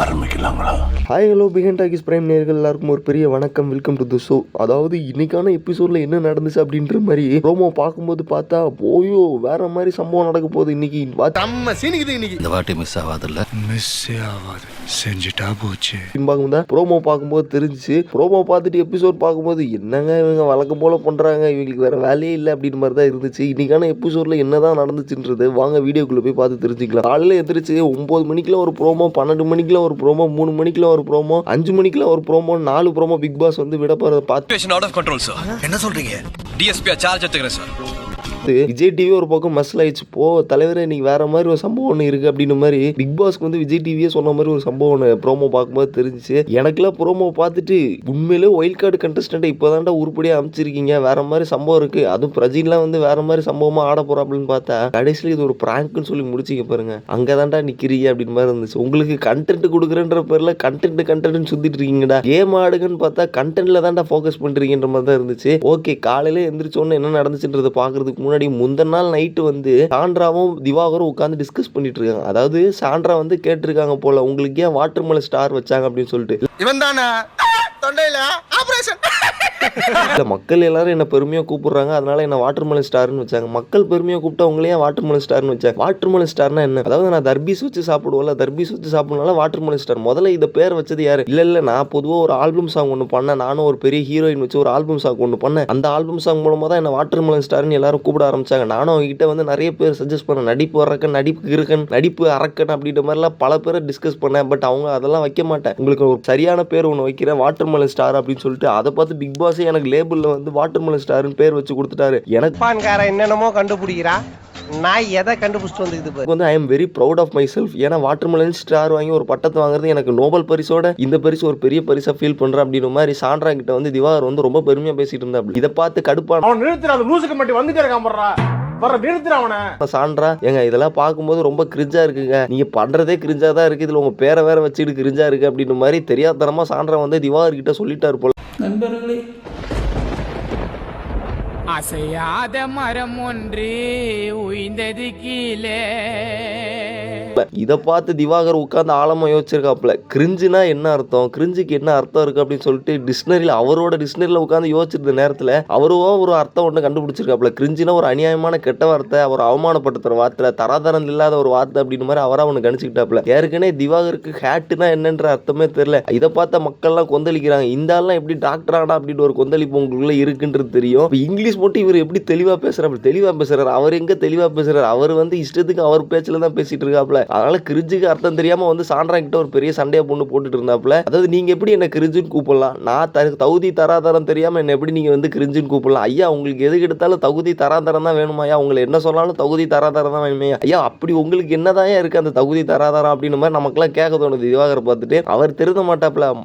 ஆரம்பிக்கலாங்களா? Hi hello பிகன் talkies prime நேர்கள் எல்லாருக்கும் ஒரு பெரிய வணக்கம். வெல்கம் டு தி ஷோ அதாவது இன்னைக்கான எபிசோட்ல என்ன நடந்துச்சு அப்படின்ற மாதிரி ப்ரோமோ பார்க்கும்போது பார்த்தா ஓயோ வேற மாதிரி சம்பவம் நடக்க போகுது இன்னைக்கு. நம்ம சீனிக்குது இன்னைக்கு. இந்த வாட்டி மிஸ் ஆகாதுல்ல? மிஸ்ஸே ஆகாது. செஞ்சுட்டா போச்சு. பார்க்கும்போது ப்ரோமோ பார்க்கும்போது தெரிஞ்சுச்சு. ப்ரோமோ பார்த்துட்டு எபிசோட் பார்க்கும்போது என்னங்க இவங்க வழக்கம் போல பண்றாங்க? இவங்களுக்கு வேற வேலையே இல்லை அப்படின்னு மாதிரி தான் இருந்துச்சு. இன்னைக்கான எபிசோட்ல என்னதான் நடந்துச்சுன்றது வாங்க வீடியோக்குள்ள போய் பார்த்து தெரிஞ்சுக்கலாம். காலையில எந்திரிச்சு ஒன்பது மணிக்குலாம் ஒரு ப்ரோமோ பன்னெண்டு மணிக்குலாம் ஒரு ப்ரோமோ மூணு மணிக்குலாம் ஒரு ப்ரோமோ அஞ்சு மணிக்குலாம் ஒரு ப்ரோமோ நாலு ப்ரோமோ பிக் பாஸ் வந்து விட பார்த்து situation out of control sir என்ன சொல்றீங்க? டிஎஸ்பியா சார்ஜ் எடுத்துக்கிறேன் சார் விஜய் டிவி ஒரு பக்கம் மசில் ஆயிடுச்சு. போ தலைவர் இன்னைக்கு வேற மாதிரி ஒரு சம்பவம் ஒன்று இருக்கு அப்படின்னு மாதிரி பிக் பாஸ்க்கு வந்து விஜய் டிவியே சொன்ன மாதிரி ஒரு சம்பவம் ஒன்று ப்ரோமோ பார்க்கும்போது தெரிஞ்சுச்சு. எனக்குலாம் ப்ரோமோ பார்த்துட்டு உண்மையிலே ஒயில்ட் கார்டு கண்டஸ்டண்ட்டை இப்போதான்டா உருப்படியாக அமைச்சிருக்கீங்க வேற மாதிரி சம்பவம் இருக்கு. அதுவும் பிரஜின்லாம் வந்து வேற மாதிரி சம்பவமாக ஆட போறாப்லன்னு பார்த்தா கடைசியில் இது ஒரு பிராங்க்னு சொல்லி முடிச்சிக்க பாருங்க. அங்கே தான்டா நிற்கிறீங்க அப்படின்னு மாதிரி இருந்துச்சு. உங்களுக்கு கண்டென்ட் கொடுக்குறேன்ற பேரில் கண்டென்ட் கண்டென்ட் சுத்திட்டு இருக்கீங்கடா. கேம் ஆடுங்கன்னு பார்த்தா கண்டென்ட்ல தான்டா ஃபோக்கஸ் பண்ணுறீங்கன்ற மாதிரி தான் இருந்துச்சு. ஓகே காலையில எந்திரிச்சோன்னு உடனே என்ன நடந்துச்சுன்றதை பார்க்கறதுக்கு முன்னாடி முந்தின நாள் நைட்டு வந்து சாண்ட்ராவும் திவாகரும் உட்காந்து டிஸ்கஸ் பண்ணிட்டு இருக்காங்க அதாவது சாண்ட்ரா வந்து கேட்டிருக்காங்க போல உங்களுக்கு ஏன் வாட்டர் மலை ஸ்டார் வச்சாங்க? அப்படின்னு சொல்லிட்டு. இவன் தானே தொண்டையில ஆபரேஷன் இல்ல மக்கள் எல்லாரும் என்ன பெருமையா கூப்பிடுறாங்க. அதனால என்ன வாட்டர் மலை ஸ்டார்னு வச்சாங்க. மக்கள் பெருமையா கூப்பிட்டா உங்களே வாட்டர் மலை ஸ்டார்னு வச்சாங்க. வாட்டர் மலை ஸ்டார்னா என்ன? அதாவது நான் தர்பீஸ் வச்சு சாப்பிடுவோம்ல தர்பீஸ் வச்சு சாப்பிடனால வாட்டர் மலை ஸ்டார் முதல்ல இதை பேர் வச்சது யாரு? இல்ல இல்ல நான் பொதுவா ஒரு ஆல்பம் சாங் ஒன்று பண்ணேன். நானும் ஒரு பெரிய ஹீரோயின் வச்சு ஒரு ஆல்பம் சாங் ஒன்று பண்ணேன். அந்த ஆல்பம் சாங் மூலமா தான் என்ன வாட்டர் மலை ஸ்டார்னு எல்லாரும் கூப்பிட ஆரம்பிச்சாங்க. நானும் அவங்ககிட்ட வந்து நிறைய பேர் சஜஸ்ட் பண்ணேன். நடிப்பு அரக்கன் நடிப்பு இருக்கன் நடிப்பு அரக்கன் அப்படின்ற மாதிரிலாம் பல பேரை டிஸ்கஸ் பண்ணேன். பட் அவங்க அதெல்லாம் வைக்க மாட்டேன். உங்களுக்கு ஒரு சரியான பேர் ஒன்று வைக்கிறேன். வாட்டர் மலை ஸ்டார் அப்படின்னு சொல்லிட்டு அதை பார்த்து பிக் பாஸே எனக்கு லேபிளில் வந்து வாட்டர் மலை ஸ்டார்னு பேர் வச்சு கொடுத்துட்டாரு. எனக்கு ஜப்பான்காரன் என்னென்னமோ கண்டுபிடிக்கிறா. நான் எதை கண்டுபிடிச்சிட்டு வந்துக்குது பாரு. வந்து I am very proud of myself ஏன்னா வாட்டர் மெலன் ஸ்டார் வாங்கி ஒரு பட்டத்தை வாங்குறது எனக்கு நோபல் பரிசோட இந்த பரிசு ஒரு பெரிய பரிசா ஃபீல் பண்றேன் அப்படின்ற மாதிரி சாண்ட்ரா கிட்ட வந்து திவாகர் வந்து ரொம்ப பெருமையா பேசிட்டு இருந்தா இதை பார்த்து கடுப்பான அவன் நிறுத்துற அந்த லூசுக்கு மட்டும் வந்துட்டே இருக்கான் போடுறா. வர நிறுத்துற அவனை. சாண்ட்ரா ஏங்க இதெல்லாம் பார்க்கும்போது ரொம்ப கிரிஞ்சா இருக்குங்க. நீங்க பண்றதே கிரிஞ்சா தான் இருக்கு இதுல உங்க பேரை வேற வச்சுட்டு கிரிஞ்சா இருக்கு அப்படின்ற மாதிரி தெரியாதனமா சாண்ட்ரா வந்து திவாகர் கிட்ட சொல்லிட்டாரு போல. நண்பர்களே. அசையாத மரம் ஒன்று உய்ந்தது கீழே. இதை பார்த்து திவாகர் உட்காந்து ஆழமா யோசிச்சிருக்காப்புல. கிரிஞ்சுனா என்ன அர்த்தம்? கிரிஞ்சுக்கு என்ன அர்த்தம் இருக்கு அப்படின்னு சொல்லிட்டு டிக்ஷனரியில் அவரோட டிக்ஷனரியில் உட்காந்து யோசிச்சிருந்த நேரத்தில் அவருவா ஒரு அர்த்தம் ஒன்று கண்டுபிடிச்சிருக்காப்புல. கிரிஞ்சுனா ஒரு அநியாயமான கெட்ட வார்த்தை அவர் அவமானப்படுத்துகிற வார்த்தை தராதரம் இல்லாத ஒரு வார்த்தை அப்படின்னு மாதிரி அவராக அவனு கணிச்சிக்கிட்டாப்புல. ஏற்கனவே திவாகருக்கு ஹேட்டுனா என்னன்ற அர்த்தமே தெரியல. இதை பார்த்த மக்கள்லாம் கொந்தளிக்கிறாங்க. இந்த ஆள்லாம் எப்படி டாக்டர் ஆனா அப்படின்னு ஒரு கொந்தளிப்பு உங்களுக்குள்ள இருக்குன்றது தெரியும். இங்கிலீஷ் மட்டும் இவர் எப்படி தெளிவாக பேசுகிறாப்புல தெளிவாக பேசுகிறார் அவர் எங்கே தெளிவாக பேசுகிறார் அவர் வந்து இஷ்டத்துக்கு அவர் பேச்சில் தான் பேசிகிட்டு இருக்காப்ல அதனால கிரிஜுக்கு அர்த்தம் தெரியாம வந்து சாண்ட்ரா ஒரு பெரிய சண்டையை பொண்ணு போட்டுட்டு இருந்தாப்புல. அதாவது நீங்க எப்படி என்ன கிரிஞ்சுன்னு கூப்பிடலாம்? நான் த- தகுதி தராதரம் தெரியாம என்ன எப்படி நீங்க வந்து கிரிஞ்சுன்னு கூப்பிடலாம்? ஐயா உங்களுக்கு எதுக்கு எடுத்தாலும் தகுதி தராதரம் தான் வேணுமா? ஐயா உங்களை என்ன சொன்னாலும் தகுதி தராதரம் தான் வேணுமையா ஐயா அப்படி உங்களுக்கு என்னதான் இருக்கு அந்த தகுதி தராதரம் அப்படின்னு மாதிரி நமக்கெல்லாம் கேட்க தோணுது. திவாகரை பார்த்துட்டு. அவர் திருந்த மாட்டாப்ல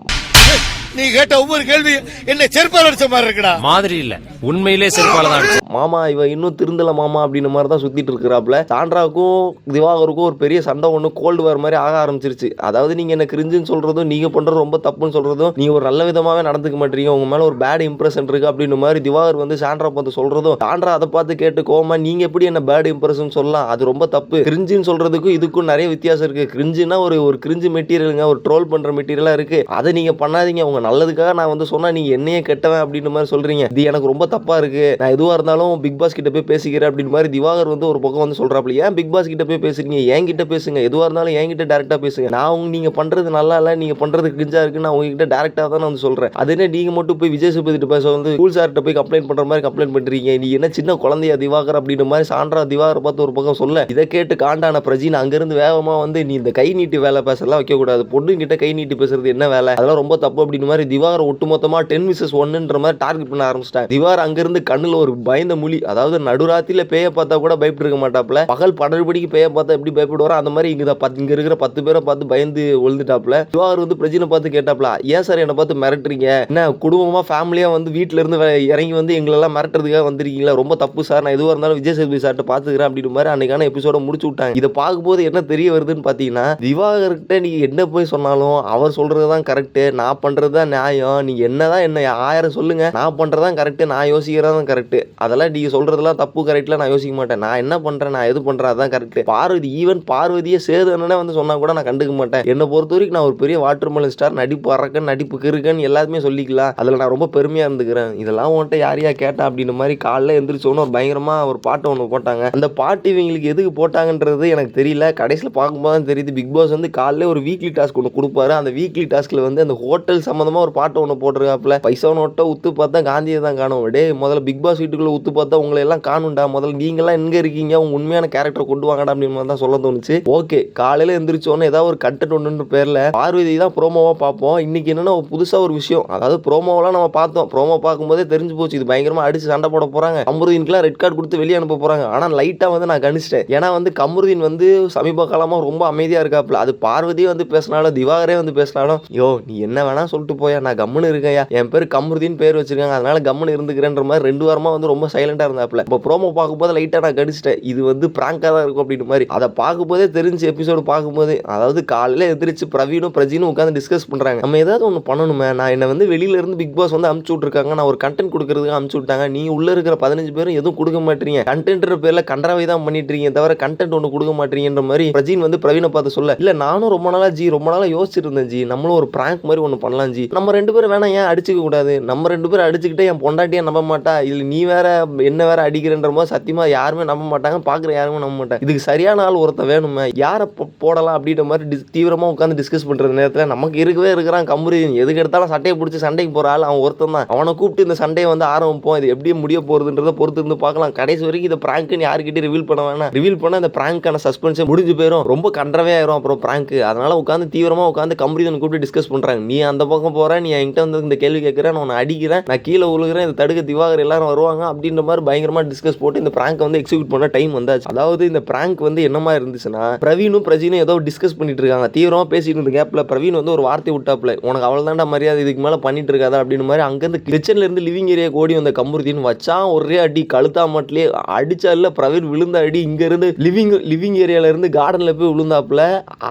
நீ கேட்ட ஒவ்வொரு கேள்வி என்ன செருப்பால் அடிச்ச மாதிரி இருக்குடா. மாதிரி இல்ல. உண்மையிலே செருப்பால தான். மாமா இவ இன்னும் திருந்தல மாமா அப்படின்ற மாதிரி தான் சுத்திட்டு இருக்கிறாப்ல சாண்ட்ராவுக்கும் திவாகருக்கும் ஒரு பெரிய சண்டை ஒன்று கோல்டு வர மாதிரி ஆக ஆரம்பிச்சிருச்சு. அதாவது நீங்க என்ன கிரிஞ்சுன்னு சொல்றதும் நீங்க பண்றது ரொம்ப தப்புன்னு சொல்றதும் நீங்க ஒரு நல்ல விதமாவே நடந்துக்க மாட்டீங்க. உங்க மேல ஒரு பேட் இம்ப்ரெஷன் இருக்கு அப்படின்னு மாதிரி திவாகர் வந்து சாண்ட்ரா பார்த்து சொல்றதும் சாண்ட்ரா அதை பார்த்து கேட்டு கோமா நீங்க எப்படி என்ன பேட் இம்ப்ரெஷன் சொல்லலாம்? அது ரொம்ப தப்பு. கிரிஞ்சுன்னு சொல்றதுக்கும் இதுக்கும் நிறைய வித்தியாசம் இருக்கு. கிரிஞ்சுனா ஒரு ஒரு கிரிஞ்சு மெட்டீரியலுங்க ஒரு ட்ரோல் பண்ற மெட்டீரியலா இருக்கு. அதை நீங்க பண்ணாதீங்க. உங்க நல்லதுக்காக நான் வந்து சொன்னால் நீங்கள் என்னையே கெட்டவன் அப்படின்ற மாதிரி சொல்கிறீங்க இது எனக்கு ரொம்ப தப்பாக இருக்குது நான் எதுவாக இருந்தாலும் பிக் பாஸ் கிட்ட போய் பேசிக்கிறேன் அப்படின்னு மாதிரி திவாகர் வந்து ஒரு பக்கம் வந்து சொல்கிறாப்புல ஏன் பிக் பாஸ் கிட்ட போய் பேசுறீங்க? என்கிட்ட பேசுங்க. எதுவாக இருந்தாலும் என்கிட்ட டேரெக்டாக பேசுங்க. நான் உங்க நீங்கள் பண்ணுறது நல்லா இல்லை நீங்கள் பண்ணுறது கிரிஞ்சா இருக்கு நான் உங்ககிட்ட டேரெக்டாக தான் நான் வந்து சொல்கிறேன் அது என்ன மட்டும் போய் விஜய் சேதுபதி பேச வந்து ஸ்கூல் சார்கிட்ட போய் கம்ப்ளைண்ட் பண்ணுற மாதிரி கம்ப்ளைண்ட் பண்ணுறீங்க நீ என்ன சின்ன குழந்தையா திவாகர் அப்படின்ற மாதிரி சான்றா திவாகர் பார்த்து ஒரு பக்கம் சொல்ல. இதை கேட்டு காண்டான பிரஜின் அங்கிருந்து வேகமாக வந்து நீ இந்த கை நீட்டி வேலை பேசலாம் வைக்கக்கூடாது. பொண்ணுங்கிட்ட கை நீட்டி பேசுறது என்ன வேலை? அதெல்லாம் ரொம்ப தப்பு அப்படின்னு மாதிரி திவார் ஒட்டுமொத்தமாக டென் மிஸ்ஸஸ் ஒன்னுன்ற மாதிரி டார்கெட் பண்ண ஆரம்பிச்சிட்டாங்க திவார் அங்கிருந்து கண்ணில் ஒரு பயந்த மொழி அதாவது நடுராத்திரில பேய பார்த்தா கூட பயப்பட்டு மாட்டாப்ல பகல் படற்படிக்கு பேய பார்த்தா எப்படி பயப்படுவாரோ அந்த மாதிரி இங்க பத்து- இங்க இருக்கிற பத்து பேரை பார்த்து பயந்து விழுந்துட்டாப்ல திவாகர் வந்து பிரஜினை பார்த்து கேட்டாப்ல ஏன் சார் என்னை பார்த்து மிரட்டுறீங்க? என்ன குடும்பமா ஃபேமிலியா வந்து வீட்டில் இருந்து இறங்கி வந்து எங்களெல்லாம் மிரட்டுறதுக்காக வந்திருக்கீங்களா? ரொம்ப தப்பு சார் நான் எதுவாக இருந்தாலும் விஜய் சேதுபதி சார்ட்ட பார்த்துக்கிறேன் அப்படின்ற மாதிரி அன்னைக்கான எபிசோட முடிச்சு விட்டாங்க. இதை பார்க்கும்போது என்ன தெரிய வருதுன்னு பார்த்தீங்கன்னா திவாகர்கிட்ட நீ என்ன போய் சொன்னாலும் அவர் சொல்றது தான் கரெக்டு நான் பண்றது தான் நியாயம். நீங்க என்னதான் என்ன ஆயிரம் சொல்லுங்க. நான் பண்ணுறதான் கரெக்டு நான் யோசிக்கிறதான் கரெக்ட் அதெல்லாம் நீங்கள் சொல்றதெல்லாம் தப்பு கரெக்டில் நான் யோசிக்க மாட்டேன். நான் என்ன பண்ணுறேன் நான் எது பண்ணுறது அதான் கரெக்ட் பார்வதி ஈவன் பார்வதியே சேதுன்னு வந்து சொன்னால் கூட நான் கண்டுக்க மாட்டேன். என்னை பொறுத்த வரைக்கும் நான் ஒரு பெரிய வாட்டர்மெலன் ஸ்டார் நடிப்பு அரக்கன் நடிப்பு கிருக்கன் எல்லாத்தையுமே சொல்லிக்கலாம். அதில் நான் ரொம்ப பெருமையாக இருந்துக்கிறேன். இதெல்லாம் உன்கிட்ட யார் யார் கேட்டா அப்படின்ற மாதிரி காலைல எந்திரிச்சோன்னு ஒரு பயங்கரமாக ஒரு பாட்டு ஒன்று போட்டாங்க. அந்த பாட்டு இவங்களுக்கு எதுக்கு போட்டாங்கன்றது எனக்கு தெரியல. கடைசியில் பார்க்கும்போது தான் தெரியுது. பிக் பாஸ் வந்து காலைல ஒரு வீக்லி டாஸ்க் ஒன்று கொடுப்பாரு. அந்த வீக்லி டாஸ்க்கில் வந்து அந்த ஹோட்டல் சம்மந்தமா ஒரு பாட்டு ஒன்று போட்டிருக்காப்புல. பைசா நோட்டை உத்து பார்த்தா காந்தியை தான் காணும் டே முதல்ல பிக் பாஸ் வீட்டுக்குள்ள உத்து பார்த்தா உங்களை எல்லாம் காணும்டா. முதல்ல நீங்களாம் எங்கே இருக்கீங்க? உங்க உண்மையான கேரக்டர் கொண்டு வாங்கடா அப்படின்னு தான் சொல்ல தோணுச்சு. ஓகே காலையில் எந்திரிச்சோன்னு ஏதாவது ஒரு கண்டென்ட் ஒன்றுன்ற பேரில் பார்வதி தான் ப்ரோமோவாக பார்ப்போம். இன்றைக்கி என்னென்ன ஒரு ஒரு விஷயம். அதாவது ப்ரோமோவெலாம் நம்ம பார்த்தோம். ப்ரோமோ பார்க்கும்போதே தெரிஞ்சு போச்சு. இது பயங்கரமாக அடிச்சு சண்டை போட போகிறாங்க அமருதீனுக்குலாம் ரெட் கார்டு கொடுத்து வெளியே அனுப்ப போகிறாங்க ஆனால் லைட்டாக வந்து நான் கணிச்சிட்டேன். ஏன்னா வந்து கமருதீன் வந்து சமீப காலமாக ரொம்ப அமைதியாக இருக்காப்புல. அது பார்வதியே வந்து பேசினாலும் திவாகரே வந்து பேசினாலும் யோ நீ என்ன வேணால் சொல்லிட்டு போயா நான் கம்முன்னு இருக்கையா என் பேர் கமருதீன் பேர் வச்சிருக்காங்க. அதனால கம்முன்னு இருந்துக்கிறேன்ற மாதிரி ரெண்டு வாரமா வந்து ரொம்ப சைலண்டா இருந்தாப்புல. இப்போ ப்ரோமோ பார்க்கும்போது லைட்டா நான் கடிச்சிட்டேன். இது வந்து பிராங்கா தான் இருக்கும் அப்படின்னு மாதிரி. அதை பார்க்கும்போதே தெரிஞ்சு எபிசோடு பார்க்கும்போது அதாவது காலையில எந்திரிச்சு பிரவீனும் பிரஜினும் உட்காந்து டிஸ்கஸ் பண்றாங்க. நம்ம ஏதாவது ஒன்று பண்ணணுமே. நான் என்ன வந்து வெளியில இருந்து பிக் பாஸ் வந்து அமுச்சு விட்ருக்காங்க நான் ஒரு கண்டென்ட் கொடுக்கறதுக்கு அமுச்சு விட்டாங்க. நீ உள்ள இருக்கிற பதினஞ்சு பேரும் எதுவும் கொடுக்க மாட்டீங்க. கண்டென்ட்ற பேர்ல கண்டராவை தான் பண்ணிட்டு இருக்கீங்க தவிர கண்டென்ட் ஒன்று கொடுக்க மாட்டீங்கன்ற மாதிரி பிரஜின் வந்து பிரவீனை பார்த்து சொல்ல இல்ல நானும் ரொம்ப நாளா ஜி ரொம்ப நாளா யோசிச்சிருந்தேன் ஜி. நம்மளும் ஒரு பிராங்க் மாதிரி ஒன்று பண்ணலாம் ஜி. நம்ம ரெண்டு பேரும் வேணாம் ஏன் அடிச்சுக்க கூடாது? நம்ம ரெண்டு பேரும் அடிச்சுக்கிட்டே என் பொண்டாட்டியே நம்ப மாட்டா. இதுல நீ வேற என்ன வேற அடிக்கிறன்ற போது சத்தியமா யாருமே நம்ப மாட்டாங்க பாக்குற யாருமே நம்ப மாட்டாங்க இதுக்கு சரியான ஆள் ஒருத்தன் வேணுமே. யாரை போடலாம் அப்படின்ற மாதிரி dis- தீவிரமா உட்காந்து டிஸ்கஸ் பண்ற நேரத்துல நமக்கு இருக்கவே இருக்கிறான் கம்பரி. எதுக்கு எடுத்தாலும் சட்டையை பிடிச்சி சண்டைக்கு போற ஆள் அவன் ஒருத்தன் தான். அவனை கூப்பிட்டு இந்த சண்டையை வந்து ஆரம்பிப்போம். இது எப்படி முடிய போறதுன்றத பொறுத்து இருந்து பார்க்கலாம் கடைசி வரைக்கும் இந்த பிராங்க்னு யாருக்கிட்டே ரிவீல் பண்ண வேணாம். ரிவீல் பண்ண இந்த பிராங்கான சஸ்பென்ஸே முடிஞ்சு போயிடும் ரொம்ப கண்டவே ஆயிரும் அப்புறம் பிராங்க் அதனால உட்காந்து தீவிரமா உட்காந்து கம்பரிதன் கூப்பிட்டு டிஸ்கஸ் பண்றாங்க. நீ அந்த பக்கம் போகிறேன் நீ என்கிட்ட வந்து இந்த கேள்வி கேட்குறேன் நான் உன்னை அடிக்கிறேன் நான் கீழே விழுகிறேன் இந்த தடுக்க திவாகர் எல்லாரும் வருவாங்க அப்படின்ற மாதிரி பயங்கரமாக டிஸ்கஸ் போட்டு இந்த பிராங்க் வந்து எக்ஸிக்யூட் பண்ண டைம் வந்தாச்சு. அதாவது இந்த பிராங்க் வந்து என்னமா இருந்துச்சுன்னா பிரவீனும் பிரஜினும் ஏதோ டிஸ்கஸ் பண்ணிட்டு இருக்காங்க. தீவிரமாக பேசிட்டு இருந்த கேப்ல பிரவீன் வந்து ஒரு வார்த்தை விட்டாப்ல உனக்கு அவ்வளோதான்டா மரியாதை இதுக்கு மேலே பண்ணிட்டு இருக்காதா அப்படின்னு மாதிரி அங்கேருந்து கிச்சன்ல இருந்து லிவிங் ஏரியா ஓடி வந்த கம்புருத்தின்னு வச்சா ஒரே அடி கழுத்தா மாட்டிலே அடிச்சா இல்லை பிரவீன் விழுந்த அடி இங்கேருந்து லிவிங் லிவிங் ஏரியால இருந்து கார்டன்ல போய் விழுந்தாப்புல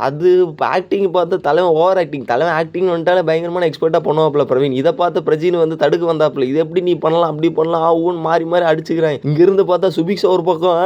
அது ஆக்டிங் பார்த்து தலைவன் ஓவர் ஆக்டிங் தலைவன் ஆக்டிங் வந்துட்டாலே பயங்கரமான எக்ஸ்பர்ட்டாக பண்ணுவாப்புல பிரவீன். இதை பார்த்து பிரஜின் வந்து தடுக்க வந்தாப்புல. இது எப்படி நீ பண்ணலாம் அப்படி பண்ணலாம் ஆகும்னு மாறி மாறி அடிச்சுக்கிறான். இங்கேருந்து பார்த்தா சுபிக்ஷா ஒரு பக்கம்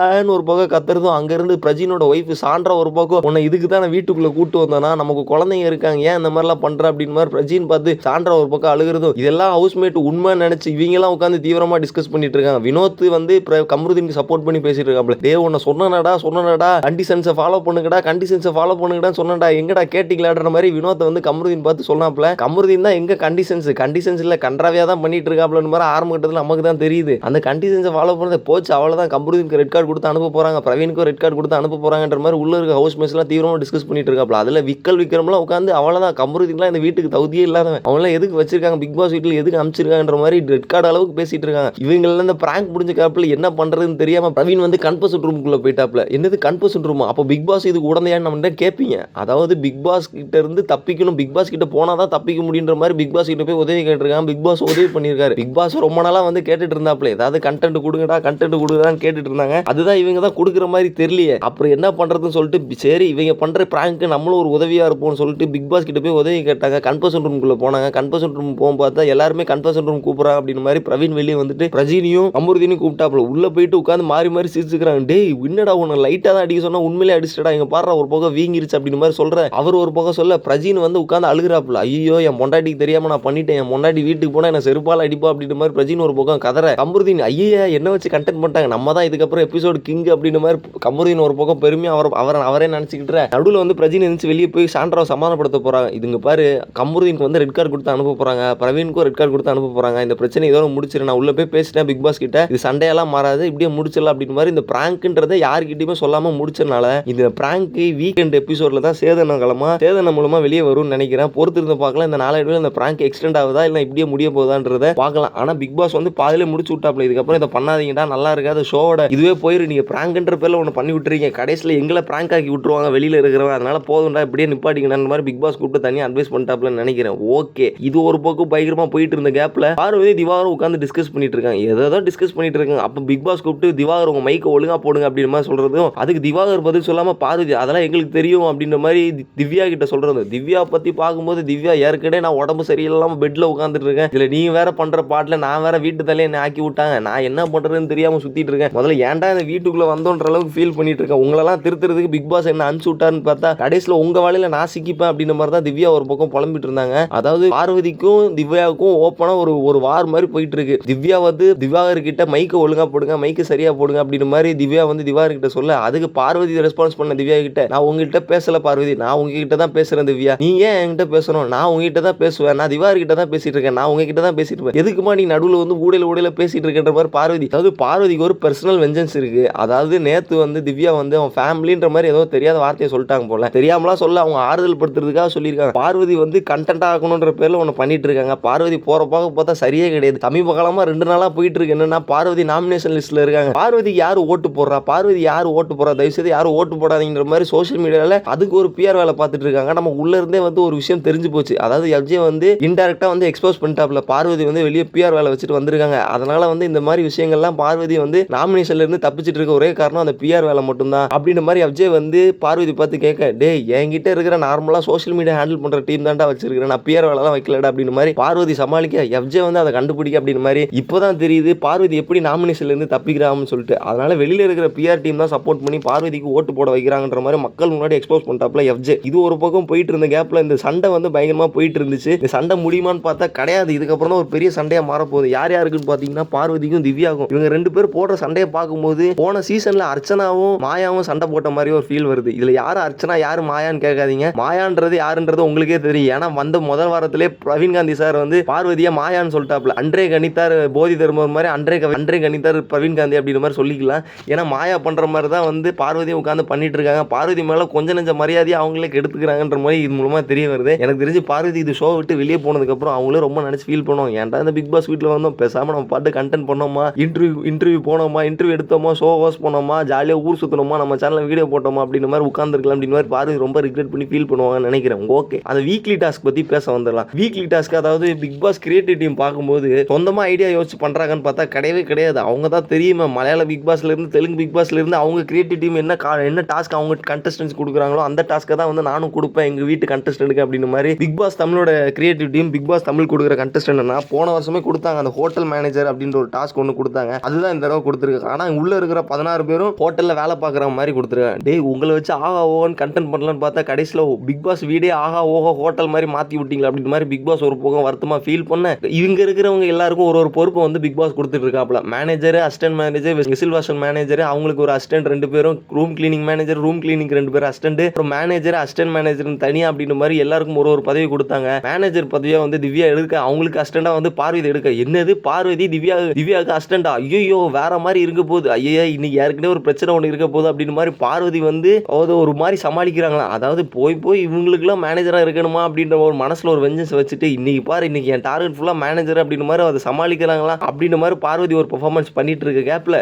ஆன்னு ஒரு பக்கம் கத்துறதும் அங்கேருந்து பிரஜினோட ஒய்ஃப் சான்றா ஒரு பக்கம் உன்னை இதுக்கு தான் நான் கூட்டு வந்தேனா நமக்கு குழந்தைங்க இருக்காங்க ஏன் இந்த மாதிரிலாம் பண்ணுற அப்படின்னு மாதிரி பிரஜின் பார்த்து சான்றா ஒரு பக்கம் அழுகிறதும் இதெல்லாம் ஹவுஸ்மேட் உண்மை நினச்சி இவங்கெல்லாம் உட்காந்து தீவிரமாக டிஸ்கஸ் பண்ணிட்டு இருக்காங்க. வினோத் வந்து பிர- கமருதீனுக்கு சப்போர்ட் பண்ணி பேசிட்டு இருக்காப்ல டே உன்னை சொன்னடா சொன்னடா கண்டிஷன்ஸை ஃபாலோ பண்ணுங்கடா கண்டிஷன்ஸை ஃபாலோ பண்ணுங்கடா சொன்னடா எங்கடா கேட்டிங்களாடுற மாதிரி வினோத்தை வந்து கமருதீன் பார்த்து இருக்காப்ல. கமருதீன் தான் எங்க கண்டிஷன்ஸ் கண்டிஷன்ஸ் இல்ல கன்றாவியா தான் பண்ணிட்டு இருக்காப்லன்னு மாதிரி ஆரம்ப கட்டத்தில் நமக்கு தான் தெரியுது. அந்த கண்டிஷன்ஸை ஃபாலோ பண்ணதை போச்சு அவ்வளோதான் கமருதீனுக்கு ரெட் கார்டு கொடுத்து அனுப்ப போறாங்க. பிரவீனுக்கும் ரெட் கார்டு கொடுத்து அனுப்ப போறாங்கன்ற மாதிரி உள்ள இருக்க ஹவுஸ் மேட்ஸ்லாம் தீவிரமாக டிஸ்கஸ் பண்ணிட்டு இருக்காப்ல அதுல விக்கல் விக்ரம்லாம் உட்காந்து அவ்வளோதான் கமருதீன்லாம் இந்த வீட்டுக்கு தகுதியே இல்லாதவன். அவங்களாம் எதுக்கு வச்சிருக்காங்க? பிக் பாஸ் வீட்டில் எதுக்கு அமைச்சிருக்காங்கன்ற மாதிரி ரெட் கார்டு அளவுக்கு பேசிட்டு இருக்காங்க. இவங்கள இந்த பிராங்க் முடிஞ்ச காப்பில் என்ன பண்றதுன்னு தெரியாம பிரவீன் வந்து கன்பசன் ரூமுக்குள்ள போயிட்டாப்ல. என்னது கன்பசன் ரூம்? அப்போ பிக் பாஸ் இதுக்கு உடனே நம்ம கேட்பீங்க அதாவது பிக் பாஸ் கிட்ட இருந்து தப்பிக்கணும். பிக் பாஸ் கிட்ட போனாதான் தப்பிக்க முடியுன்ற மாதிரி பிக் பாஸ் கிட்ட போய் உதவி கேட்டிருக்கான் பிக் பாஸ் உதவி பண்ணியிருக்காரு. பிக் பாஸ் ரொம்ப நாளா வந்து கேட்டுட்டு இருந்தாப்ல ஏதாவது கண்டென்ட் கொடுங்கடா கண்டென்ட் கொடுங்கடான்னு கேட்டுட்டு இருந்தாங்க அதுதான் இவங்க தான் கொடுக்குற மாதிரி தெரியலையே. அப்புறம் என்ன பண்றதுன்னு சொல்லிட்டு சரி இவங்க பண்ற பிராங்க் நம்மளும் ஒரு உதவியா இருப்போம்னு சொல்லிட்டு பிக் பாஸ் கிட்ட போய் உதவி கேட்டாங்க. கன்ஃபர்ஷன் ரூமுக்குள்ள போனாங்க. கன்ஃபர்ஷன் ரூம் போகும் பார்த்தா எல்லாருமே கன்ஃபர்ஷன் ரூம் கூப்பிடுறாங்க அப்படின்னு மாதிரி பிரவீன் வெளியே வந்துட்டு பிரஜினியும் அமருதினையும் கூப்பிட்டாப்ல உள்ள போயிட்டு உட்காந்து மாறி மாறி சிரிச்சுக்கிறாங்க. டேய் என்னடா உன்னை லைட்டா தான் அடிக்க சொன்னா உண்மையிலே அடிச்சிட்டடா. இங்க பாரு ஒரு பக்கம் வீங்கிருச்சு அப்படின்னு மாதிரி சொல்றேன். அவர் ஒரு பக்கம் சொல்ல பிரஜின் வந்து உட்காந்து அழுகுறாப்புல. ஐயோ என் பொண்டாட்டிக்கு தெரியாம நான் பண்ணிட்டேன். என் பொண்டாட்டி வீட்டுக்கு போனா என்ன செருப்பால் அடிப்பா அப்படின்ற மாதிரி பிரஜின் ஒரு பக்கம் கதற. கமருதீன் ஐயா என்ன வச்சு கண்டென்ட் பண்ணிட்டாங்க. நம்ம தான் இதுக்கப்புறம் எபிசோடு கிங் அப்படின்ற மாதிரி கமருதீன் ஒரு பக்கம் பெருமையா அவர் அவர் அவரே நினைச்சுக்கிட்டு நடுவில் வந்து பிரஜின் இருந்துச்சு வெளியே போய் சாண்ட்ராவை சமாதானப்படுத்த போறாங்க. இதுங்க பாரு கமருதீனுக்கு வந்து ரெட் கார்டு கொடுத்து அனுப்ப போறாங்க. பிரவீனுக்கும் ரெட் கார்டு கொடுத்து அனுப்ப போறாங்க. இந்த பிரச்சனை இதோட முடிச்சிரு நான் உள்ள போய் பேசிட்டேன் பிக் பாஸ் கிட்ட. இது சண்டையெல்லாம் மாறாது இப்படியே முடிச்சிடலாம் அப்படின்னு மாதிரி இந்த பிராங்க்ன்றதை யாருக்கிட்டயுமே சொல்லாம முடிச்சதுனால இந்த பிராங்க் வீக்கெண்ட் எபிசோட்ல தான் சேதன கிளமா சேதனம் மூலமா வெளியே வரும்னு நினைக்கிறேன். பொறுத்து இருந்து பார்க்கலாம். இந்த நாளடைவில் இந்த பிராங்க் எக்ஸ்டெண்ட் ஆகுதா? இல்லை இப்படியே முடிய போகுதான்றத பார்க்கலாம். ஆனால் பிக் பாஸ் வந்து பாதிலே முடிச்சு விட்டாப்ல. இதுக்கப்புறம் இதை பண்ணாதீங்கடா நல்லா இருக்காது ஷோவோட இதுவே போயிரு. நீங்கள் பிராங்க்ன்ற பேரில் ஒன்று பண்ணி விட்டுறீங்க கடைசியில் எங்களை பிராங்க் ஆக்கி விட்டுருவாங்க. வெளியில் இருக்கிறவங்க அதனால போதும்டா இப்படியே நிப்பாட்டிங்கன்ற மாதிரி பிக் பாஸ் கூப்பிட்டு தனியாக அட்வைஸ் பண்ணிட்டாப்லன்னு நினைக்கிறேன். ஓகே இது ஒரு பக்கம் பயங்கரமாக போயிட்டு இருந்த கேப்பில் பார்வதி திவாகரும் உட்காந்து டிஸ்கஸ் பண்ணிட்டு இருக்காங்க. ஏதோ டிஸ்கஸ் பண்ணிட்டு இருக்காங்க. அப்போ பிக் பாஸ் கூப்பிட்டு திவாகர் உங்கள் மைக்கை ஒழுங்காக போடுங்க அப்படின்ற மாதிரி சொல்றதும் அதுக்கு திவாகர் பதில் சொல்லாம பார்வதி அதெல்லாம் எங்களுக்கு தெரியும் அப்படின்ற மாதிரி திவ்யா கிட்ட சொல்கிறது திவ்யா பற்றி பார்க்கும்போது திவ்யா ஏற்கனவே நான் உடம்பு சரியில்லாமல் பெட்டில் உட்காந்துட்டு இருக்கேன் இதுல நீ வேற பண்ணுற பாட்டில் நான் வேற வீட்டு தலையை என்ன ஆக்கி விட்டாங்க. நான் என்ன பண்ணுறதுன்னு தெரியாமல் சுற்றிட்டு இருக்கேன். முதல்ல ஏன்டா இந்த வீட்டுக்குள்ளே வந்தோன்ற அளவுக்கு ஃபீல் பண்ணிட்டு இருக்கேன். உங்களெல்லாம் திருத்துறதுக்கு பிக் பாஸ் என்ன அனுப்பிச்சு விட்டாருன்னு பார்த்தா கடைசியில் உங்கள் வேலையில் நான் சிக்கிப்பேன் அப்படின்ற மாதிரி தான் திவ்யா ஒரு பக்கம் புலம்பிட்டு இருந்தாங்க. அதாவது பார்வதிக்கும் திவ்யாவுக்கும் ஓப்பனாக ஒரு ஒரு வார் மாதிரி போயிட்டு இருக்கு திவ்யா வந்து திவாகர் கிட்ட மைக்கை ஒழுங்கா போடுங்க மைக்கு சரியா போடுங்க அப்படின்ற மாதிரி திவ்யா வந்து திவாகர் கிட்ட சொல்ல அதுக்கு பார்வதி ரெஸ்பான்ஸ் பண்ண திவ்யா கிட்ட நான் உங்ககிட்ட பேசல பார்வதி நான் உங்ககிட்ட தான் பேசுறேன் திவ்யா. நீ ஏன் என்கிட்ட பேசணும்? நான் உங்ககிட்ட தான் பேசுவேன். நான் திவார்கிட்ட தான் பேசிட்டு இருக்கேன். நான் உங்ககிட்ட தான் பேசிட்டு இருப்பேன். எதுக்குமா நீ நடுவில் வந்து ஊடையில் ஊடையில் பேசிட்டு இருக்கன்ற மாதிரி பார்வதி அதாவது பார்வதிக்கு ஒரு பர்சனல் வெஞ்சன்ஸ் இருக்கு. அதாவது நேத்து வந்து திவ்யா வந்து அவன் ஃபேமிலின்ற மாதிரி ஏதோ தெரியாத வார்த்தையை சொல்லிட்டாங்க போல. தெரியாமலாம் சொல்ல அவங்க ஆறுதல் படுத்துறதுக்காக சொல்லியிருக்காங்க. பார்வதி வந்து கண்டென்ட் ஆகணுன்ற பேரில் ஒன்று பண்ணிட்டு இருக்காங்க. பார்வதி போற போக பார்த்தா சரியே கிடையாது. சமீப காலமாக ரெண்டு நாளாக போயிட்டு இருக்கு. என்னன்னா பார்வதி நாமினேஷன் லிஸ்ட்ல இருக்காங்க. பார்வதிக்கு யார் ஓட்டு போடுறா? பார்வதி யார் ஓட்டு போடுறா? தயவுசெய்து யாரும் ஓட்டு போடாதீங்கிற மாதிரி சோஷியல் மீடியாவில் அதுக்கு ஒரு பிஆர் வேலை பார்த்துட்டு இருக்காங்க. நம்ம உள்ளே இருந்தே வந்து ஒரு விஷயம் தெரிஞ்சு போச்சு. அதாவது எஃப்ஜே வந்து இன்டெரக்டாக வந்து எக்ஸ்போஸ் பண்ணிட்டாப்ல பார்வதி வந்து வெளியே பிஆர் வேலை வச்சுட்டு வந்திருக்காங்க. அதனால வந்து இந்த மாதிரி விஷயங்கள்லாம் பார்வதி வந்து நாமினேஷன்ல இருந்து தப்பிச்சிட்டு இருக்க ஒரே காரணம் அந்த பிஆர் வேலை மட்டும்தான். அப்படின்ற மாதிரி எஃப்ஜே வந்து பார்வதி பார்த்து கேட்க டேய் என்கிட்ட இருக்கிற நார்மலாக சோஷியல் மீடியா ஹேண்டில் பண்ணுற டீம் தான்டா வச்சிருக்கிறேன். நான் பிஆர் வேலைலாம் வைக்கலடா அப்படின்னு மாதிரி பார்வதி சமாளிக்க எஃப்ஜே வந்து அதை கண்டுபிடிக்க அப்படின்னு மாதிரி இப்போதான் தெரியுது பார்வதி எப்படி நாமினேஷன்ல இருந்து தப்பிக்கிறாங்கன்னு சொல்லிட்டு. அதனால வெளியில இருக்கிற பிஆர் டீம் தான் சப்போர்ட் பண்ணி பார்வதிக்கு ஓட்டு போட வைக்கிறாங்கன்ற மாதிரி மக்கள் முன்னாடி எக்ஸ்போஸ் பண்ணிட்டாப்ல எஃப்ஜே இது ஒரு பக்கம் போயிட்டு இருந்த கேப்ல இந்த சண்டை வந்து பயங்கரமா போயிட்டு இருந்துச்சு இந்த சண்டை முடியுமான்னு பார்த்தா கிடையாது. இதுக்கப்புறம் தான் ஒரு பெரிய சண்டையா மாறப்போகுது. யார் யாருக்குன்னு பார்த்தீங்கன்னா பார்வதிக்கும் திவ்யாக்கும் இவங்க ரெண்டு பேரும் போடுற சண்டையை பார்க்கும்போது போன சீசன்ல அர்ச்சனாவும் மாயாவும் சண்டை போட்ட மாதிரி ஒரு ஃபீல் வருது. இதுல யாரு அர்ச்சனா யாரு மாயான்னு கேட்காதீங்க. மாயான்றது யாருன்றது உங்களுக்கே தெரியும். ஏன்னா வந்த முதல் வாரத்திலே பிரவீன் காந்தி சார் வந்து பார்வதியா மாயான்னு சொல்லிட்டாப்ல அன்றே கணித்தார் போதி தர்மர் மாதிரி அன்றே அன்றே கணித்தார் பிரவீன் காந்தி அப்படின்ற மாதிரி சொல்லிக்கலாம். ஏன்னா மாயா பண்ற மாதிரி தான் வந்து பார்வதியை உட்காந்து பண்ணிட்டு இருக்காங்க பார்வதி மேல கொஞ்சம் நெஞ்ச மரியாதையை அவங்களே கெடுத்துக்கிறாங்கன்ற மாதிரி இது மூலமா தெரிய வருது. எனக்கு தெரிஞ்சு பார்வதி இது ஷோ விட்டு வெளியே போனதுக்கு அப்புறம் அவங்களே ரொம்ப நினைச்சு ஃபீல் பண்ணுவோம் ஏன்டா இந்த பிக் பாஸ் வீட்டில் வந்தோம்? பேசாமல் நம்ம பாட்டு கண்டென்ட் பண்ணோமா? இன்டர்வியூ இன்டர்வியூ போனோமா? இன்டர்வியூ எடுத்தோமா? ஷோ ஹோஸ் போனோமா? ஜாலியாக ஊர் சுற்றணுமா நம்ம சேனலில் வீடியோ போட்டோமா? அப்படின்னு மாதிரி உட்காந்துருக்கலாம் அப்படின்னு மாதிரி பார்வதி ரொம்ப ரிக்ரெட் பண்ணி ஃபீல் பண்ணுவாங்கன்னு நினைக்கிறேன். ஓகே அந்த வீக்லி டாஸ்க் பற்றி பேச வந்துடலாம். வீக்லி டாஸ்க் அதாவது பிக் பாஸ் கிரியேட்டிவ் டீம் பார்க்கும்போது சொந்தமாக ஐடியா யோசிச்சு பண்ணுறாங்கன்னு பார்த்தா கிடையவே கிடையாது. அவங்க தான் தெரியுமே. மலையாள பிக் பாஸ்லேருந்து தெலுங்கு பிக் பாஸ்லேருந்து அவங்க கிரியேட்டிவ் டீம் என்ன என்ன டாஸ்க் அவங்க கண்டஸ்டன்ஸ் கொடுக்குறாங்களோ அந்த டாஸ்க்கை தான் வந்து நானும் கொடுப்பேன். எங்கள் வீட்டு கண்டஸ்டன்ட்டுக்கு அப்படின்னு மாதிரி பிக் பாஸ் தமிழோட creative team Bigg Boss Tamil கொடுக்குற என்னன்னா போன வருஷமே கொடுத்தாங்க. அந்த ஹோட்டல் மேனேஜர் அப்படின்ற ஒரு டாஸ்க் ஒன்று கொடுத்தாங்க. அதுதான் இந்த தடவை கொடுத்துருக்காங்க. ஆனால் உள்ள இருக்கிற பதினாறு பேரும் ஹோட்டலில் வேலை பார்க்குற மாதிரி கொடுத்துருக்காங்க. டேய் உங்களை வச்சு ஆகா ஓகோன்னு கண்டென்ட் பண்ணலான்னு பார்த்தா கடைசியில் பிக் பாஸ் வீடே ஆகா ஓகோ ஹோட்டல் மாதிரி மாற்றி விட்டீங்களா அப்படின்ற மாதிரி பிக் பாஸ் ஒரு போகம் வருத்தமாக ஃபீல் பண்ண இவங்க இருக்கிறவங்க எல்லாருக்கும் ஒரு ஒரு பொறுப்பை வந்து பிக் பாஸ் கொடுத்துட்டு இருக்காப்ல manager assistant manager whistle வாஷன் manager அவங்களுக்கு ஒரு அசிஸ்டன்ட் ரெண்டு பேரும் room cleaning manager room cleaning ரெண்டு பேரும் அசிஸ்டன்ட் அப்புறம் மேனேஜர் அசிஸ்டன்ட் மேனேஜர் தனியாக அப்படின்ற மாதிரி எல்லாருக்கும் ஒரு ஒரு பதவி கொடுத்தாங்க. மேனேஜர் பதவியாக வந்து திவ்யா எடுக்க அவங்களுக்கு அஸ்டண்டா வந்து பார்வதி எடுக்க. என்னது? பார்வதி திவ்யா திவ்யாவுக்கு அஸ்டண்டா ஐயோ வேற மாதிரி இருக்க போகுது. ஐயோ இன்னைக்கு ஏற்கனவே ஒரு பிரச்சனை ஒன்று இருக்க போகுது அப்படின்னு மாதிரி பார்வதி வந்து அதாவது ஒரு மாதிரி சமாளிக்கிறாங்களா? அதாவது போய் போய் இவங்களுக்குலாம் மேனேஜராக இருக்கணுமா அப்படின்ற ஒரு மனசில் ஒரு வெஞ்சன்ஸ் வச்சுட்டு இன்னைக்கு பாரு இன்னைக்கு என் டார்கெட் ஃபுல்லாக மேனேஜர் அப்படின்னு மாதிரி அதை சமாளிக்கிறாங்களா? அப்படின்ற மாதிரி பார்வதி ஒரு பர்ஃபார்மன்ஸ் பண்ணிட்டு இருக்க கேப்பில்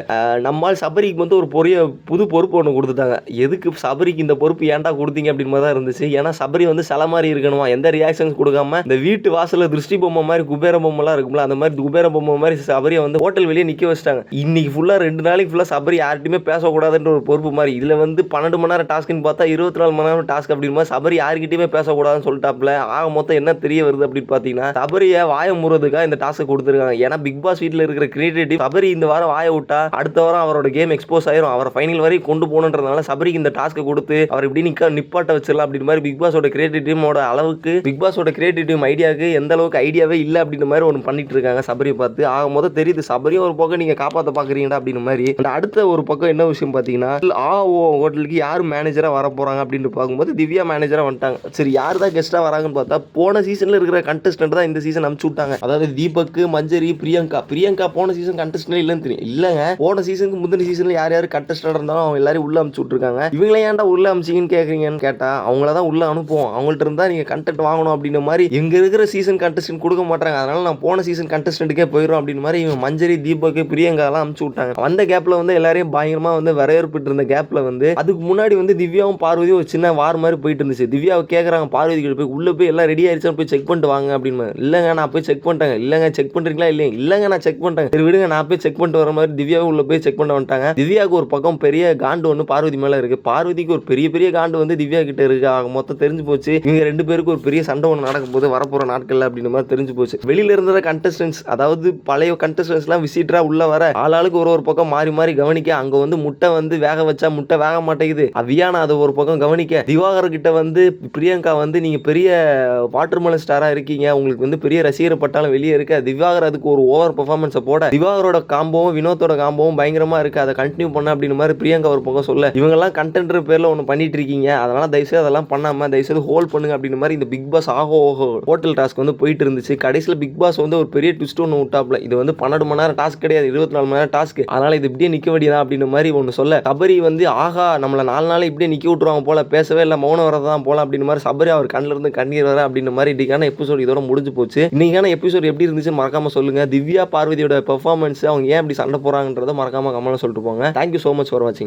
நம்மால் சபரிக்கு வந்து ஒரு பொரிய புது பொறுப்பு ஒன்று கொடுத்துட்டாங்க. எதுக்கு சபரிக்கு இந்த பொறுப்பு ஏன்டா கொடுத்தீங்க அப்படின்னு மாதிரி தான் இருந்துச்சு. ஏன்னா சபரி வந்து சில மாதிரி இருக்கணுமா? எந்த ரியாக்ஷன்ஸ் கொடுக்காம இந்த வீட்டு வாசலில் திருஷ்டி பொம்மை மாதிரி குபேர பொம்மைலாம் இருக்கும்ல அந்த மாதிரி குபேர பொம்மை மாதிரி சபரியை வந்து ஹோட்டல் வெளியே நிற்க வச்சிட்டாங்க. இன்னைக்கு ஃபுல்லாக ரெண்டு நாளைக்கு ஃபுல்லாக சபரி யார்கிட்டயுமே பேசக்கூடாதுன்ற ஒரு பொறுப்பு மாதிரி. இதில் வந்து பன்னெண்டு மணி நேரம் டாஸ்க்னு பார்த்தா இருபத்தி நாலு மணி நேரம் டாஸ்க் அப்படின்னு மாதிரி சபரி யார்கிட்டயுமே பேசக்கூடாதுன்னு சொல்லிட்டாப்ல. ஆக மொத்தம் என்ன தெரிய வருது அப்படின்னு பார்த்தீங்கன்னா சபரியை வாய முறதுக்காக இந்த டாஸ்க் கொடுத்துருக்காங்க. ஏன்னா பிக் பாஸ் வீட்டில் இருக்கிற கிரியேட்டிவ் சபரி இந்த வாரம் வாய விட்டா அடுத்த வாரம் அவரோட கேம் எக்ஸ்போஸ் ஆயிரும். அவரை ஃபைனல் வரைக்கும் கொண்டு போகணுன்றதுனால சபரிக்கு இந்த டாஸ்க்கை கொடுத்து அவர் இப்படி நிக்க நிப்பாட்ட வச்சிடலாம் அப்படின்னு மாதிரி பிக் பாஸோட கிரியேட்டிவ் டீமோட அளவுக்கு பிக் பாஸோட கிரியேட்டிவ் டீம் ஐடியாவுக்கு எந்த அளவுக்கு ஐடியாவே இல்லை அப்படின்ற மாதிரி ஒன்று பண்ணிட்டு இருக்காங்க சபரியை பார்த்து. ஆக மொதல் தெரியுது சபரியும் ஒரு பக்கம் நீங்கள் காப்பாற்ற பாக்குறீங்கடா அப்படின்ற மாதிரி. அந்த அடுத்த ஒரு பக்கம் என்ன விஷயம் பார்த்தீங்கன்னா ஆ ஓ ஹோட்டலுக்கு யார் மேனேஜராக வர போகிறாங்க அப்படின்னு பார்க்கும்போது திவ்யா மேனேஜராக வந்துட்டாங்க. சரி யார் தான் கெஸ்ட்டாக வராங்கன்னு பார்த்தா போன சீசனில் இருக்கிற கண்டஸ்டன்ட் தான் இந்த சீசன் அனுப்பிச்சு விட்டாங்க. அதாவது தீபக் மஞ்சரி பிரியங்கா. பிரியங்கா போன சீசன் கண்டஸ்டன்ட் இல்லைன்னு தெரியும். இல்லைங்க போன சீசனுக்கு முந்தின சீசனில் யார் யார் கண்டஸ்டன்ட் இருந்தாலும் அவங்க எல்லாரும் உள்ள அனுப்பிச்சு விட்டுருக்காங்க. இவங்களே ஏன்டா உள்ள அமிச்சிங்கன்னு கேட்குறீங்கன்னு கேட்டால் அவங்கள தான் உள்ள அனுப்புவோம். அவங்கள்ட்ட இருந்தால் நீங்கள் கண்டென்ட் ஆகணும் அப்படின்ற மாதிரி இங்கே இருக்கிற சீசன் கண்டஸ்டன்ட் கொடுக்க மாட்டாங்க. அதனால நான் போன சீசன் கண்டஸ்டன்ட்டுக்கே போயிடும் அப்படின்னு மாதிரி இவன் மஞ்சரி தீபக் பிரியங்கா எல்லாம் விட்டாங்க. வந்த கேப்ல வந்து எல்லாரையும் பயங்கரமா வந்து வரவேற்பட்டு இருந்த கேப்ல வந்து அதுக்கு முன்னாடி வந்து திவ்யாவும் பார்வதியும் ஒரு சின்ன வார் மாதிரி போயிட்டு இருந்துச்சு. திவ்யாவை கேட்குறாங்க பார்வதி கிட்ட போய் உள்ள போய் எல்லாம் ரெடி ஆயிடுச்சான்னு போய் செக் பண்ணிட்டு வாங்க அப்படின்னு இல்லைங்க நான் போய் செக் பண்ணிட்டாங்க. இல்லைங்க செக் பண்றீங்களா? இல்லையா இல்லைங்க நான் செக் பண்ணிட்டேன் சரி விடுங்க நான் போய் செக் பண்ணிட்டு வர மாதிரி திவ்யாவும் உள்ள போய் செக் பண்ண வந்துட்டாங்க. திவ்யாவுக்கு ஒரு பக்கம் பெரிய காண்டு ஒன்று பார்வதி மேல இருக்கு. பார்வதிக்கு ஒரு பெரிய பெரிய காண்டு வந்து திவ்யா கிட்ட இருக்கு. ஆக மொத்தம் தெரிஞ்சு போச்சு. இவங்க ரெண்டு பேருக்கு ஒரு பெரிய சண்டை ஒன்று நடக்கும் போது நாட்களில் நாட்கள்ல அப்படின்ற மாதிரி தெரிஞ்சு போச்சு. வெளியில இருந்த கண்டஸ்டன்ஸ் அதாவது பழைய கண்டஸ்டன்ஸ்லாம் விசிட்டரா உள்ள வர ஆளாளுக்கு ஒரு ஒரு பக்கம் மாறி மாறி கவனிக்க அங்க வந்து முட்டை வந்து வேக வச்சா முட்டை வேக மாட்டேங்குது. அவ்வியானா அதை ஒரு பக்கம் கவனிக்க. திவாகர் கிட்ட வந்து பிரியங்கா வந்து நீங்க பெரிய வாட்டர்மலன் ஸ்டாரா இருக்கீங்க. உங்களுக்கு வந்து பெரிய ரசிகர் பட்டாலும் வெளியே இருக்க. திவாகர் அதுக்கு ஒரு ஓவர் பர்ஃபார்மன்ஸை போட. திவாகரோட காம்போவும் வினோத்தோட காம்போவும் பயங்கரமா இருக்கு. அதை கண்டினியூ பண்ண அப்படின்னு மாதிரி பிரியங்கா ஒரு பக்கம் சொல்ல. இவங்கெல்லாம் கண்டென்ட் பேர்ல ஒன்று பண்ணிட்டு இருக்கீங்க. அதனால தயவுசெய்து அதெல்லாம் பண்ணாம தயவுசெய்து ஹோல்ட் பண்ணுங்க அப்படின்னு மாதிரி இந்த பிக் பாஸ் ஆகோ ஓஹோ ஹோட்டல் டாஸ்க் வந்து போயிட்டு இருந்துச்சு கடைசியில் பிக் பாஸ் வந்து ஒரு பெரிய ட்விஸ்ட் ஒன்று விட்டாப்ல. இது வந்து பன்னெண்டு மணி நேரம் டாஸ்க் கிடையாது இருபத்தி நாலு மணி நேரம் டாஸ்க் அதனால இது இப்படியே நிற்க வேண்டியதா அப்படின்னு மாதிரி ஒன்று சொல்ல. சபரி வந்து ஆகா நம்மளை நாலு நாள் இப்படியே நிற்க விட்டுருவாங்க போல பேசவே இல்லை மௌனம் வரதான் போல அப்படின்னு மாதிரி சபரி அவர் கண்ணில் இருந்து கண்ணீர் வர அப்படின்னு மாதிரி இன்னைக்கான எபிசோட் இதோட முடிஞ்சு போச்சு. இன்னைக்கான எபிசோட் எப்படி இருந்துச்சு மறக்காம சொல்லுங்க. திவ்யா பார்வதியோட பெர்ஃபார்மன்ஸ் அவங்க ஏன் இப்படி சண்டை போறாங்கன்றத மறக்காம கமெண்ட் சொல்லிட்டு போங்க. தேங்க்யூ ஸோ மச் ஃபார் வாட்சிங்